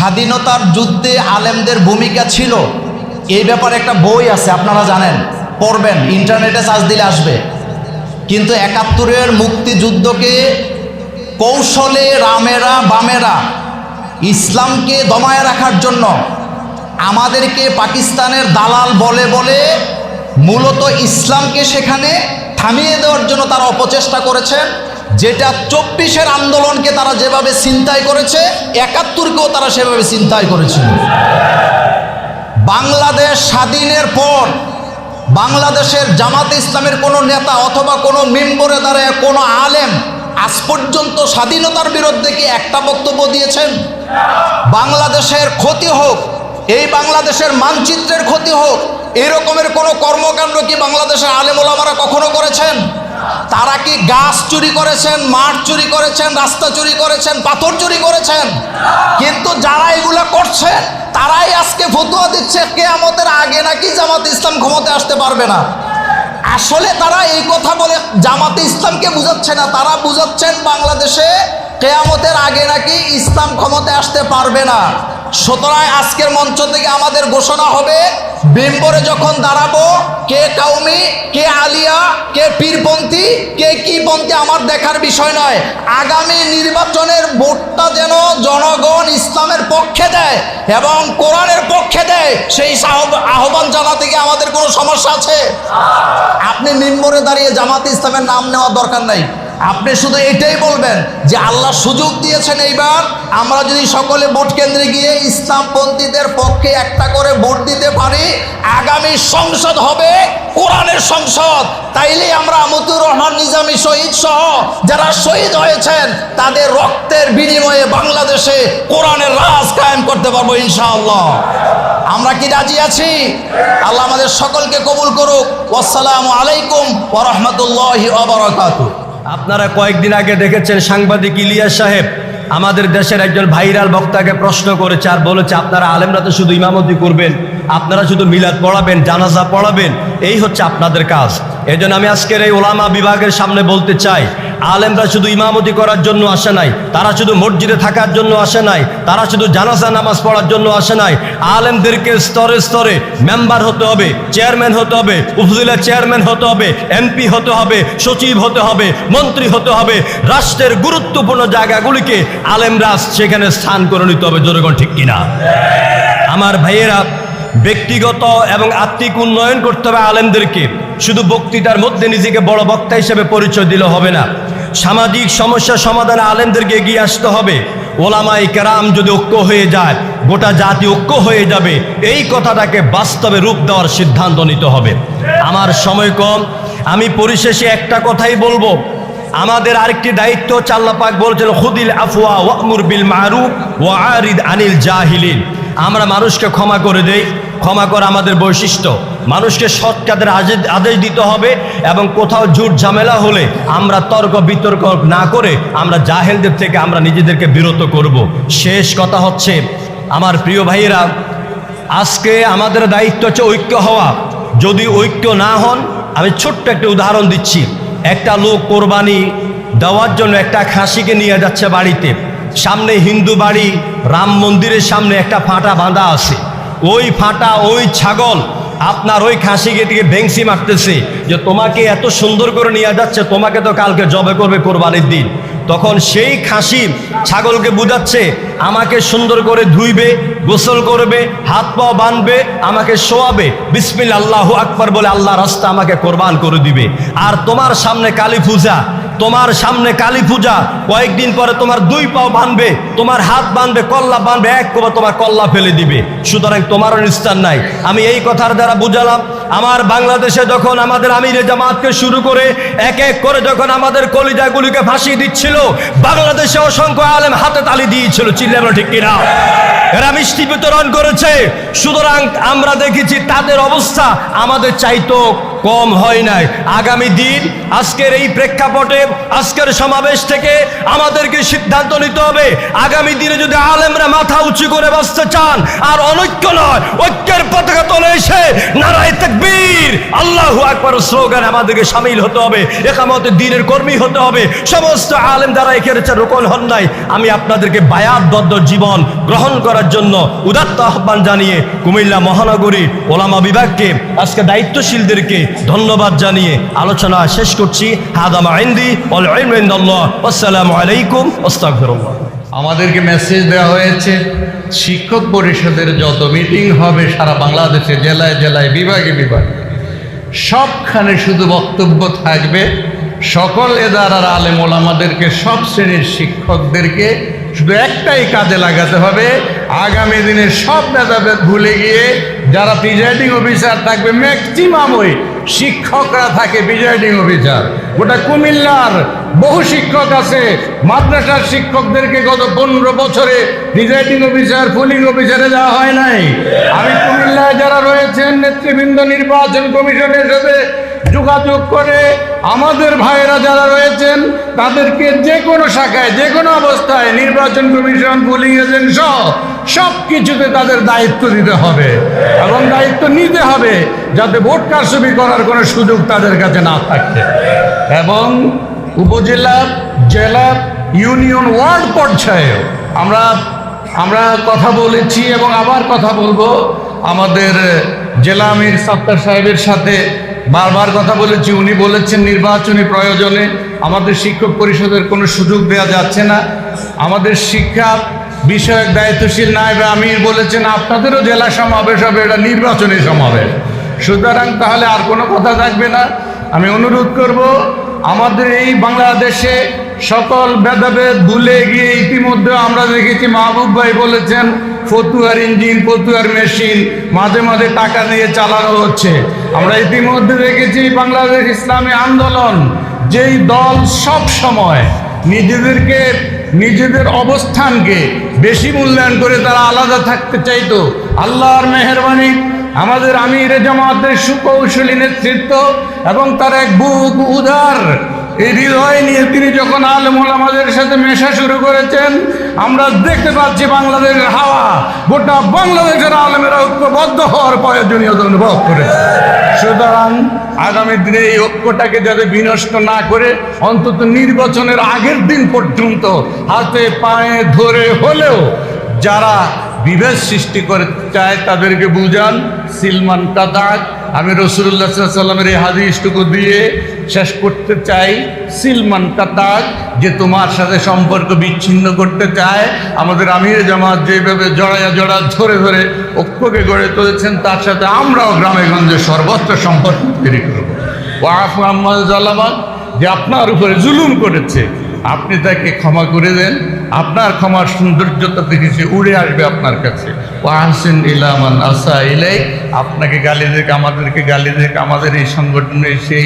স্বাধীনতার যুদ্ধে আলেমদের ভূমিকা ছিল। এই ব্যাপারে একটা বই আছে, আপনারা জানেন। পড়বেন, ইন্টারনেটে সার্চ দিলে আসবে। কিন্তু একাত্তরের মুক্তিযুদ্ধকে কৌশলে রামেরা বামেরা, ইসলামকে দমায় রাখার জন্য আমাদেরকে পাকিস্তানের দালাল বলে বলে মূলত ইসলামকে সেখানে থামিয়ে দেওয়ার জন্য তারা অপচেষ্টা করেছেন। যেটা চব্বিশের আন্দোলনকে তারা যেভাবে চিন্তাই করেছে, একাত্তরকেও তারা সেভাবে চিন্তাই করেছিল। বাংলাদেশ স্বাধীনের পর বাংলাদেশের জামাত ইসলামের কোনো নেতা অথবা কোনো মেম্বরে দাঁড়ায়, কোনো আলেম আজ পর্যন্ত স্বাধীনতার বিরুদ্ধে কি একটা বক্তব্য দিয়েছেন? বাংলাদেশের ক্ষতি হোক, এই বাংলাদেশের মানচিত্রের ক্ষতি হোক, এরকমের কোনো কর্মকাণ্ড কি বাংলাদেশের আলেম ওলামারা কখনো করেছেন? তারা কি গাছ চুরি করেছেন, মাঠ চুরি করেছেন, রাস্তা চুরি করেছেন, পাথর চুরি করেছেন? কিন্তু যারা এগুলো করছে, তারাই আজকে ফতুয়া দিচ্ছে, কেয়ামতের আগে নাকি জামাত ইসলাম ক্ষমতায় আসতে পারবে না। আসলে তারা এই কথা বলে, জামাতে ইসলামকে বুঝাচ্ছে না, তারা বুঝাচ্ছেন বাংলাদেশে কেয়ামতের আগে নাকি ইসলাম ক্ষমতায় আসতে পারবে না। সুতরাং আজকের মঞ্চ থেকে আমাদের ঘোষণা হবে বিম্বরে যখন দাঁড়াবো, কে কাউমি, কে আলিয়া, কে পীরপন্থী, কে কি পন্থী, আমার দেখার বিষয় নয়। আগামী নির্বাচনের ভোটটা যেন জনগণ ইসলামের পক্ষে দেয় এবং কোরআনের পক্ষে দেয়, সেই আহ্বান জানাতে গিয়ে আমাদের কোনো সমস্যা আছে? আপনি মিম্বরে দাঁড়িয়ে জামাত ইসলামের নাম নেওয়ার দরকার নাই। আপনি শুধু এটাই বলবেন যে আল্লাহ সুযোগ দিয়েছেন এইবার আমরা যদি সকলে ভোট কেন্দ্রে গিয়ে ইসলামপন্থীদের পক্ষে একটা করে ভোট দিতে পারি, আগামী সংসদ হবে কোরআনের সংসদ। তাইলে আমরা মতুর রহমান, নিজামী শহীদ সহ যারা শহীদ হয়েছেন, তাদের রক্তের বিনিময়ে বাংলাদেশে কোরআনের রাজ কায়েম করতে পারব ইনশাআল্লাহ। আমরা কি রাজি আছি? আল্লাহ আমাদের সকলকে কবুল করুক। আসসালামু আলাইকুম ওয়া রাহমাতুল্লাহি ওয়া বারাকাতুহু। আপনারা কয়েকদিন আগে দেখেছেন সাংবাদিক ইলিয়াস সাহেব আমাদের দেশের একজন ভাইরাল বক্তাকে প্রশ্ন করেছে আর বলেছে, আপনারা আলেমরা তো শুধু ইমামতি করবেন, আপনারা শুধু মিলাদ পড়াবেন, জানাজা পড়াবেন, এই হচ্ছে আপনাদের কাজ। এই জন্য আমি আজকের এই ওলামা বিভাগের সামনে বলতে চাই আলেমরা শুধু ইমামতি করার জন্য আসে নাই, তারা শুধু মসজিদে থাকার জন্য আসে নাই, তারা শুধু জানাজা, নামাজ পড়ার জন্য আসে নাই। আলেমদেরকে স্তরে স্তরে মেম্বার হতে হবে, চেয়ারম্যান হতে হবে, উপজেলা চেয়ারম্যান হতে হবে, এমপি হতে হবে, সচিব হতে হবে, মন্ত্রী হতে হবে। রাষ্ট্রের গুরুত্বপূর্ণ জায়গাগুলিকে আলেমরা সেখানে স্থান করে নিতে হবে, জনগণ ঠিক কিনা? আমার ভাইয়েরা ব্যক্তিগত এবং আত্মিক উন্নয়ন করতে হবে আলেমদেরকে। শুধু বক্তৃতার মধ্যে নিজেকে বড় বক্তা হিসেবে পরিচয় দিলে হবে না। সামাজিক সমস্যা সমাধানে আলেমদেরকে এগিয়ে আসতে হবে। ওলামাই কেরাম যদি ঐক্য হয়ে যায়, গোটা জাতি ঐক্য হয়ে যাবে, এই কথাটাকে বাস্তবে রূপ দেওয়ার সিদ্ধান্ত নিতে হবে। আমার সময় কম, আমি পরিশেষে একটা কথাই বলব। আমাদের আরেকটি দায়িত্ব চাল্লাপাক বলছেন, খুদিল আফওয়া ওয়ামুর বিল মারুফ ওয়া আরিদ আনিল জাহিলিন। আমরা মানুষকে ক্ষমা করে দেই। ক্ষমা করা আমাদের বৈশিষ্ট্য। মানুষকে সৎ কাজের আজে- আদেশ দিতে হবে এবং কোথাও ঝুট ঝামেলা হলে আমরা তর্ক বিতর্ক না করে আমরা জাহেলদের থেকে আমরা নিজেদেরকে বিরত করব। শেষ কথা হচ্ছে, আমার প্রিয় ভাইয়েরা, আজকে আমাদের দায়িত্ব হচ্ছে ঐক্য হওয়া। যদি ঐক্য না হন, আমি ছোট্ট একটা উদাহরণ দিচ্ছি। একটা লোক কোরবানি দেওয়ার জন্য একটা খাসিকে নিয়ে যাচ্ছে বাড়িতে। সামনে হিন্দু বাড়ি, রাম মন্দিরের সামনে একটা ফাটা বাঁধা আছে। ওই ফাটা, ওই ছাগল আপনার ওই খাসিকে দিকে ভেংসি মারতেছে যে তোমাকে এত সুন্দর করে নিয়ে যাচ্ছে, তোমাকে তো কালকে জবে করবে কোরবানির দিন। তখন সেই খাসি ছাগলকে বুঝাচ্ছে, আমাকে সুন্দর করে ধুইবে, গোসল করবে, হাত পা বাঁধবে, আমাকে শোয়াবে বিসমিল আল্লাহ আকবার বলে আল্লাহ রাস্তা আমাকে কোরবান করে দিবে। আর তোমার সামনে কালী পূজা তোমার সামনে কালী পূজা, কয়েকদিন পরে তোমার দুই পাও বানবে, তোমার হাত বানবে, কল্লা বানবে, এক করে তোমার কল্লা ফেলে দিবে। সুতরাং তোমারও নিস্তার নাই। আমি এই কথার দ্বারা বুঝালাম আমার বাংলাদেশে যখন আমাদের আমিরে জামাতকে শুরু করে এক এক করে যখন আমাদের কলিজাগুলিকে ফাঁসিয়ে দিচ্ছিল, বাংলাদেশে অসংখ্য আলেম হাতে তালি দিয়েছিল। চিল্লানো ঠিক কিনা? এরা মিষ্টি বিতরণ করেছে। সুতরাং আমরা দেখেছি তাদের অবস্থা আমাদের চাইতো কম হয় নাই। আগামী দিন, আজকের এই প্রেক্ষাপটে, আজকের সমাবেশ থেকে আমাদেরকে সিদ্ধান্ত নিতে হবে। আগামী দিনে যদি আলেমরা মাথা উঁচু করে বসতে চান, আর অনৈক্য নয়, ঐক্যের পতাকা তোলে এসে নারায় তাকবীর। আল্লাহু আকবার স্লোগান আমাদেরকে সামিল হতে হবে। একামতে দিনের কর্মী হতে হবে। সমস্ত আলেম যারা এখানে রোকন হন নাই, আমি আপনাদেরকে বায়াতবদ্ধ জীবন গ্রহণ করার জন্য উদাত্ত আহ্বান জানিয়ে কুমিল্লা মহানগরী ওলামা বিভাগকে, আজকে দায়িত্বশীলদেরকে ধন্যবাদ জানিয়ে আলোচনা শেষ করছি। হাদামা আইন্দি ওল ইলমিন্দাল্লাহ আসসালামু আলাইকুম। আমাদেরকে মেসেজ দেওয়া হয়েছে। শিক্ষক পরিষদের যত মিটিং হবে সারা বাংলাদেশে, জেলায় জেলায়, বিভাগে বিভাগে, সবখানে শুধু বক্তব্য থাকবে। সকল এদারার আলেম ওলামাদেরকে, সব শ্রেণির শিক্ষকদেরকে শুধু একটাই কাজে লাগাতে হবে। আগামী দিনে সব ভেদাভেদ ভুলে গিয়ে যারা প্রিজাইডিং অফিসার থাকবে ম্যাক্সিমাম ওই শিক্ষকরা থাকে প্রিজাইডিং অফিসার গোটা কুমিল্লার বহু শিক্ষক আছে, মাদ্রাসার শিক্ষকদেরকে গত পনেরো বছরে প্রিজাইডিং অফিসার পুলিং অফিসারে দেওয়া হয় নাই। আমি কুমিল্লায় যারা রয়েছেন, নেতৃবৃন্দ, নির্বাচন কমিশনের সাথে যোগাযোগ করে, আমাদের ভাইয়েরা যারা রয়েছেন, তাদেরকে যে কোনো শাখায়, যে কোনো অবস্থায় নির্বাচন কমিশন পুলিং এজেন্ট সহ সব কিছুতে তাদের দায়িত্ব দিতে হবে। এবং দায়িত্ব নিতে হবে যাতে ভোট কারচুপি করার কোনো সুযোগ তাদের কাছে না থাকে। এবং উপজেলা, জেলা, ইউনিয়ন, ওয়ার্ড পর্যায়ে আমরা আমরা কথা বলেছি এবং আবার কথা বলব। আমাদের জেলা আমির সত্তার সাহেবের সাথে বারবার কথা বলেছি। উনি বলেছেন নির্বাচনী প্রয়োজনে আমাদের শিক্ষক পরিষদের কোনো সুযোগ দেওয়া যাচ্ছে না। আমাদের শিক্ষা বিষয়ক দায়িত্বশীল নায়বে আমির বলেছেন, আপনাদেরও জেলা সমাবেশ হবে, এটা নির্বাচনী সমাবেশ। সুতরাং তাহলে আর কোনো কথা থাকবে না। আমি অনুরোধ করব, আমাদের এই বাংলাদেশে সকল ভেদাভেদ ভুলে গিয়ে ইতিমধ্যে আমরা দেখেছি, মাহবুব ভাই বলেছেন, ফতুয়ার ইঞ্জিন, ফতুয়ার মেশিন মাঝে মাঝে টাকা নিয়ে চালানো হচ্ছে। আমরা ইতিমধ্যে দেখেছি, বাংলাদেশ ইসলামী আন্দোলন যেই দল সব সময় নিজেদেরকে নিজেদের অবস্থানকে বেশি মূল্যায়ন করে তারা আলাদা থাকতে চাইতো। আল্লাহর মেহরবানি, আমাদের আমির জামাতের সুকৌশলী নেতৃত্ব এবং তার এক বুক উদার এই হৃদয় নিয়ে তিনি যখন আলমুল আমাদের সাথে মেশা শুরু করেছেন, আমরা দেখতে পাচ্ছি বাংলাদেশের হাওয়া, গোটা বাংলাদেশের আলমেরা ঐক্যবদ্ধ হওয়ার প্রয়োজনীয়তা অনুভব করেছে। সুতরাং আগামী দিনে এই ঐক্যটাকে যাতে বিনষ্ট না করে অন্তত নির্বাচনের আগের দিন পর্যন্ত হাতে পায়ে ধরে হলেও যারা বিভেদ সৃষ্টি করে চায় তাদেরকে বুঝান সিলমান কাদাক আমি রসুল্লাহ সাল্লামের এই হাদিসটুকু দিয়ে শেষ করতে চাই। সিলমান কাতাক যে তোমার সাথে সম্পর্ক বিচ্ছিন্ন করতে চায়, আমাদের আমির জামাত যেভাবে জড়াইয়া জড়া ধরে ধরে ঐক্যকে গড়ে তুলেছেন, তার সাথে আমরাও গ্রামে গঞ্জে সর্বত্র সম্পর্ক তৈরি করব। ওয়াফ মোহাম্মদ জালাবাদ যে আপনার উপরে জুলুম করেছে আপনি তাকে ক্ষমা করে দেন। আপনার ক্ষমার সৌন্দর্যতা দেখেছি উড়ে আসবে আপনার কাছে। ও আহসিন ইলামান আসা ইলাই আপনাকে গালি দেখ আমাদেরকে গালি দেখ আমাদের এই সংগঠনে সেই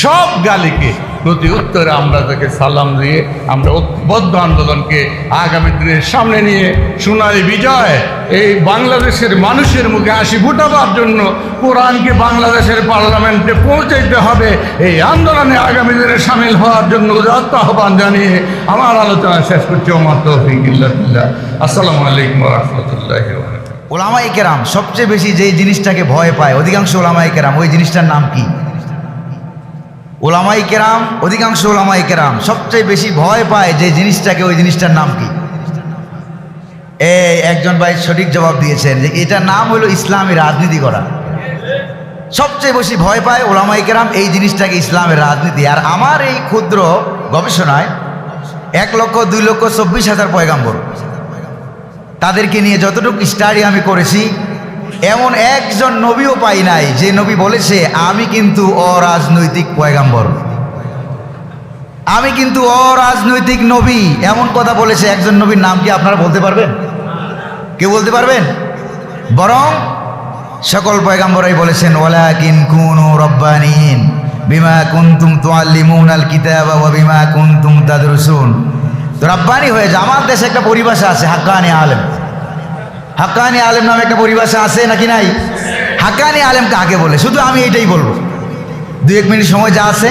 সব গালিকে প্রতি উত্তরে আমরা তাকে সালাম দিয়ে আমরা ঐক্যবদ্ধ আন্দোলনকে আগামী দিনের সামনে নিয়ে সোনালী বিজয়, এই বাংলাদেশের মানুষের মুখে হাসি ফুটাবার জন্য কোরআনকে বাংলাদেশের পার্লামেন্টে পৌঁছাইতে হবে। এই আন্দোলনে আগামী দিনে সামিল হওয়ার জন্য আহ্বান জানিয়ে আমার আলোচনা শেষ করছি। ওমার তৌফিক ইল্লাহ আসসালামু আলাইকুম রহমতুল্লাহ ওলামাই কেরাম, সবচেয়ে বেশি যেই জিনিসটাকে ভয় পায়, অধিকাংশ ওলামাই কেরাম, ওই জিনিসটার নাম কি? ওলামাই কেরাম, অধিকাংশ ওলামাই কেরাম, সবচেয়ে বেশি ভয় পায় যে জিনিসটাকে, ওই জিনিসটার নাম কি? এই একজন ভাই সঠিক জবাব দিয়েছেন যে এটার নাম হলো ইসলামী রাজনীতি করা। সবচেয়ে বেশি ভয় পায় ওলামাই কেরাম এই জিনিসটাকে ইসলামের রাজনীতি। আর আমার এই ক্ষুদ্র গবেষণায় এক লক্ষ, দুই লক্ষ, চব্বিশ হাজার পয়গাম্বর। তাদেরকে নিয়ে যতটুকু স্টাডি আমি করেছি এমন একজন নবীও পাই নাই, যে নবী বলেছে, আমি কিন্তু অরাজনৈতিক পয়গাম্বর। আমি কিন্তু অরাজনৈতিক নবী, এমন কথা বলেছে একজন নবীর নাম কি আপনারা বলতে পারবেন? কেউ বলতে পারবেন? বরং সকল পয়গাম্বরাই বলেছেন, ওয়ালাকিন কুনু রব্বানিন বিমা কুনতুম তুআল্লিমুন আল কিতাবা বিমা কুনতুম তাদরুসুন। তো রব্বানি হয়ে যায় আমার দেশে একটা পরিভাষা আছে, হাক্কানি আলেম। হাক্কানি আলেম নামে একটা পরিভাষা আছে নাকি নাই? হাক্কানি আলেম কাকে বলে? শুধু আমি এটাই বলব। দু এক মিনিট সময় যা আছে।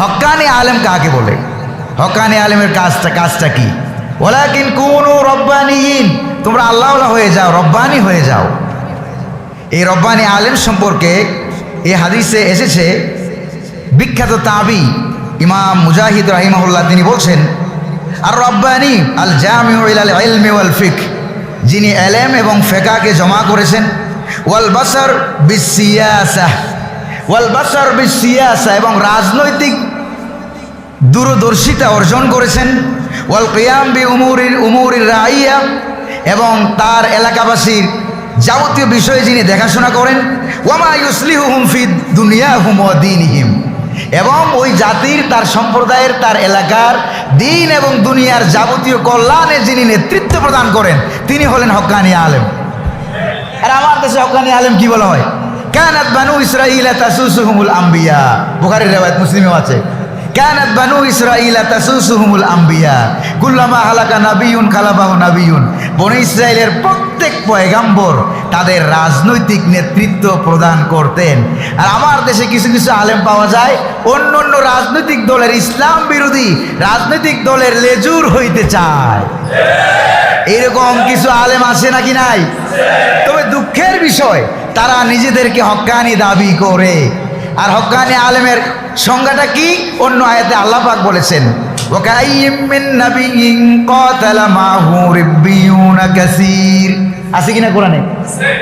হক্কানি আলেম কাকে বলে? হক্কানি আলেমের কাজটা কাজটা কি? ওলাকিন কোন রব্বানিহীন তোমরা আল্লাহ হয়ে যাও, রব্বানি হয়ে যাও। এই রব্বানি আলেম সম্পর্কে এই হাদিসে এসেছে, বিখ্যাত তাবি ইমাম মুজাহিদ রাহিমাহুল্লাহ, তিনি বলছেন, আর রব্বানি আল জামিউ ইলাল ইলমি ওয়াল ফিক যিনি এলেম এবং ফেকাকে জমা করেছেন, ওয়াল বাসার বিসিয়াসা, ওয়াল বাসার বিসিয়াসা এবং রাজনৈতিক দূরদর্শিতা অর্জন করেছেন, ওয়াল কিয়াম বি উমুরির উমুরির রাইয়া এবং তার এলাকাবাসীর যাবতীয় বিষয়ে যিনি দেখাশোনা করেন, ওয়ামা ইউসলিহুম ফি দুনিয়াহুম ওয়া দীনহিম। এবং ওই জাতির, তার সম্প্রদায়ের, তার এলাকার দিন এবং দুনিয়ার যাবতীয় কল্যাণে যিনি নেতৃত্ব প্রদান করেন, তিনি হলেন হকানি আলেম। আর আমার দেশে হকানি আলেম কি বলা হয়? কানাত বানু ইসরাইলা তাসুসুহুমুল আম্বিয়া। বুখারীর রিওয়ায়াত, মুসলিমেও আছে। কানাত বানু ইসরাইলা তাসুসুহুমুল আম্বিয়া। কুল্লামা হালাকা নাবিয়ুন খালাবাহু নাবিয়ুন। বনি ইসরাইলের প্রত্যেক পয়গাম্বর তাদের রাজনৈতিক নেতৃত্ব প্রদান করতেন। আর আমার দেশে কিছু কিছু আলেম পাওয়া যায়, অন্য অন্য রাজনৈতিক দলের ইসলাম বিরোধী রাজনৈতিক দলের লেজুর হইতে চায়। এরকম কিছু আলেম আছে নাকি নাই? তবে দুঃখের বিষয়, তারা নিজেদেরকে হকানি দাবি করে। আর হক্কানি আলেমের সংজ্ঞাটা কি? অন্য আয়াতে আল্লাহ পাক বলেছেন وَكَأَيِّن مِّن نَّبِيٍّ قَاتَلَ مَعَهُ رِبِّيُّونَ كَثِيرٌ আছে কিনা কোরআনে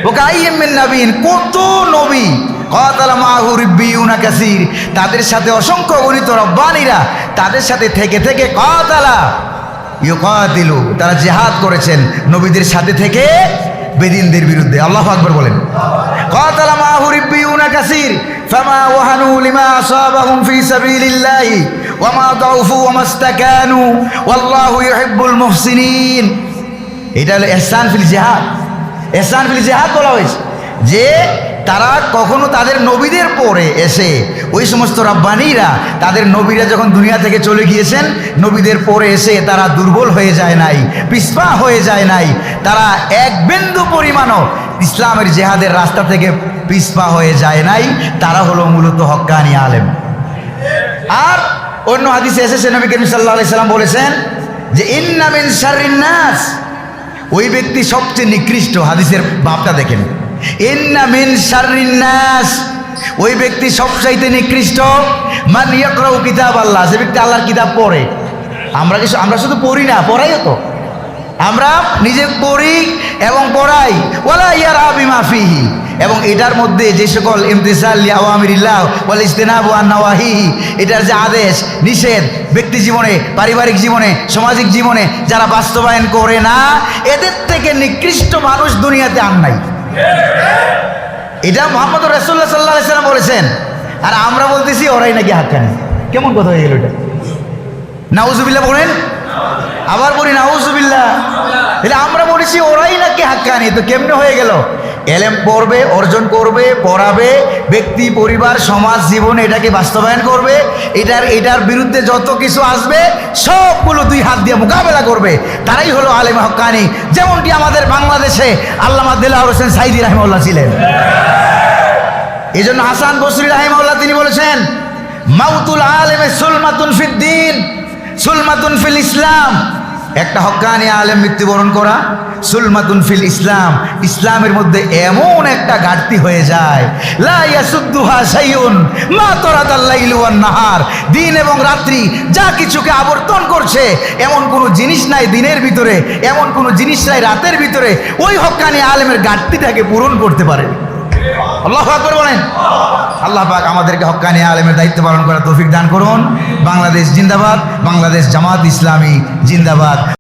وَكَأَيِّن مِّن نَّبِيٍّ কত নবী قَاتَلَ مَعَهُ رِبِّيُّونَ كَثِيرٌ তাদের সাথে অসংখ্য গণিত রব্বানীরা তাদের সাথে থেকে থেকে কাতালা ইউকাতিলু তারা জেহাদ করেছেন নবীদের সাথে থেকে বেদিনদের বিরুদ্ধে আল্লাহ আকবর বলেন কাতালা মাহু রিব্বিউনা কাসির ফামা ওয়াহানু লিমা আসাবাহুম ফি সাবিলিল্লাহি ওয়ামা দাউফু ওয়ামা ইস্তাকানু, ওয়াল্লাহু ইউহিব্বুল মুহসিনিন। এটা হলো এহসান ফিল জিহাদ। এহসান ফিল জিহাদ বলা হয়েছে যে তারা কখনো তাদের নবীদের পরে এসে ওই সমস্ত রাব্বানিরা তাদের নবীরা যখন দুনিয়া থেকে চলে গিয়েছেন, নবীদের পরে এসে তারা দুর্বল হয়ে যায় নাই পিসপা হয়ে যায় নাই। তারা এক বিন্দু পরিমাণও ইসলামের জেহাদের রাস্তা থেকে পিসপা হয়ে যায় নাই। তারা হলো মূলত হক্কানি আলেম। আর অন্য হাদিসে এসেছে নবী করিম সাল্লাহ সাল্লাম বলেছেন যে ইন্নামিন শারিন্নাস ওই ব্যক্তি সবচেয়ে নিকৃষ্ট, হাদিসের ভাবটা দেখেন। ইন্নামিন শারিন্নাস ওই ব্যক্তি সবচাইতে নিকৃষ্ট, মান কিতাব আল্লাহ যে ব্যক্তি আল্লাহর কিতাব পড়ে। আমরা কি, আমরা শুধু পড়ি না পড়াইও তো। আমরা নিজে পড়ি এবং পড়াই। ওলা ইয়ার আবি মাফিহি এবং এটার মধ্যে যে সকল ইমতিসাল আওয়ামিরিল্লাহ ওয়াল ইস্তেনাবু আন নাওয়াহিহি এটার যে আদেশ, নিষেধ, ব্যক্তি জীবনে, পারিবারিক জীবনে, সামাজিক জীবনে যারা বাস্তবায়ন করে না, এদের থেকে নিকৃষ্ট মানুষ দুনিয়াতে আর নাই। এটা মোহাম্মদ রসুল্লাহ সাল্লাহ সাল্লাম বলেছেন। আর আমরা বলতেছি ওরাই নাকি হাক্কানি। কেমন কথা হয়ে গেল এটা? নাউজুবিল্লাহ বলেন? আবার বলি নাউজুবিল্লাহ। এটা আমরা বলেছি ওরাই নাকি হাক্কানি, তো কেমনে হয়ে গেল? এলেম পড়বে, অর্জন করবে, পড়াবে, ব্যক্তি, পরিবার, সমাজ, জীবনে, এটাকে বাস্তবায়ন করবে। এটার এটার বিরুদ্ধে যত কিছু আসবে, সবগুলো দুই হাত দিয়ে মোকাবেলা করবে। তারাই হলো আলেম হকানি। যেমনটি আমাদের বাংলাদেশে আল্লামা দিল্লাহ হোসেন সাইদি রাহিমউল্লাহ ছিলেন। এই জন্য হাসান বসরি রাহিমউল্লাহ তিনি বলেছেন, মাউতুল আলেমে সুলমাতুন ফিদ্দিন সুলমাতুন ফিল ইসলাম। একটা হক্কানি আলেম মৃত্যুবরণ করা, সুলমাতুন ফিল ইসলাম। ইসলামের মধ্যে এমন একটা ঘাটতি হয়ে যায়। নাহার। দিন এবং রাত্রি যা কিছুকে আবর্তন করছে, এমন কোনো জিনিস নাই দিনের ভিতরে, এমন কোনো জিনিস নাই রাতের ভিতরে। ওই হক্কানি আলেমের ঘাটতিটাকে পূরণ করতে পারে আল্লাহ আকবর বলেন। আল্লাহ পাক আমাদেরকে হক্কানি আলেমের দায়িত্ব পালন করার তৌফিক দান করুন। বাংলাদেশ জিন্দাবাদ, বাংলাদেশ জামাত ইসলামী জিন্দাবাদ।